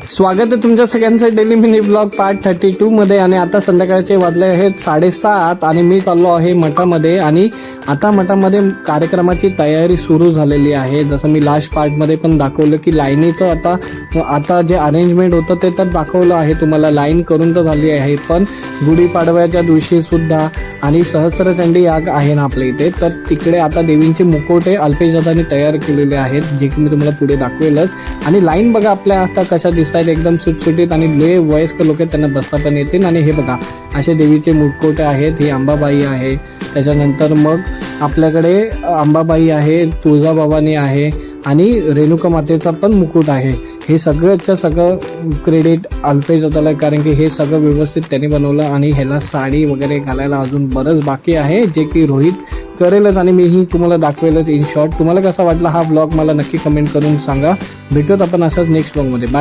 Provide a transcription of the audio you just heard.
स्वागत आहे तुमच्या सगळ्यांचं daily mini blog part thirty two मध्ये आणि आता संध्याकाळचे वाजले आहेत साडेसात आणि मी चाललो आहे मठामध्ये आणि आता मठामध्ये कार्यक्रमाची तयारी सुरू झालेली आहे. जसं मी लास्ट पार्टमध्ये पण दाखवलं की लाईनीचं आता आता जे अरेंजमेंट होतं ते तर दाखवलं आहे. तुम्हाला लाईन करून तर झाली आहे पण गुढीपाडव्याच्या दिवशी सुद्धा आणि सहस्त्रचंडी याग आहे ना आपल्या इथे तर तिकडे आता देवींचे मुकोटे अल्पेश दादांनी तयार केलेले आहेत जे की मी तुम्हाला पुढे दाखवेलच. आणि लाईन बघा आपल्या आता कशा दिसत आहेत एकदम सुटसुटीत आणि लय वयस्कर लोक आहेत त्यांना बसता पण येतील. आणि हे बघा असे देवीचे मुखवटे आहेत ही अंबाबाई आहे. त्याच्यानंतर मग आपल्याकडे अंबाबाई आहे तुळजाभवानी आहे आणि रेणुका मातेचा पण मुकुट आहे. हे सगळंच्या सगळं क्रेडिट अल्पेज होताला कारण की हे सगळं व्यवस्थित त्यांनी बनवलं आणि ह्याला साडी वगैरे घालायला अजून बरंच बाकी आहे जे की रोहित करेलच आणि मीही तुम्हाला दाखवेलच इन शॉर्ट तुम्हाला कसा वाटला हा ब्लॉग मला नक्की कमेंट करून सांगा. भेटूत आपण असंच नेक्स्ट ब्लॉगमध्ये बाय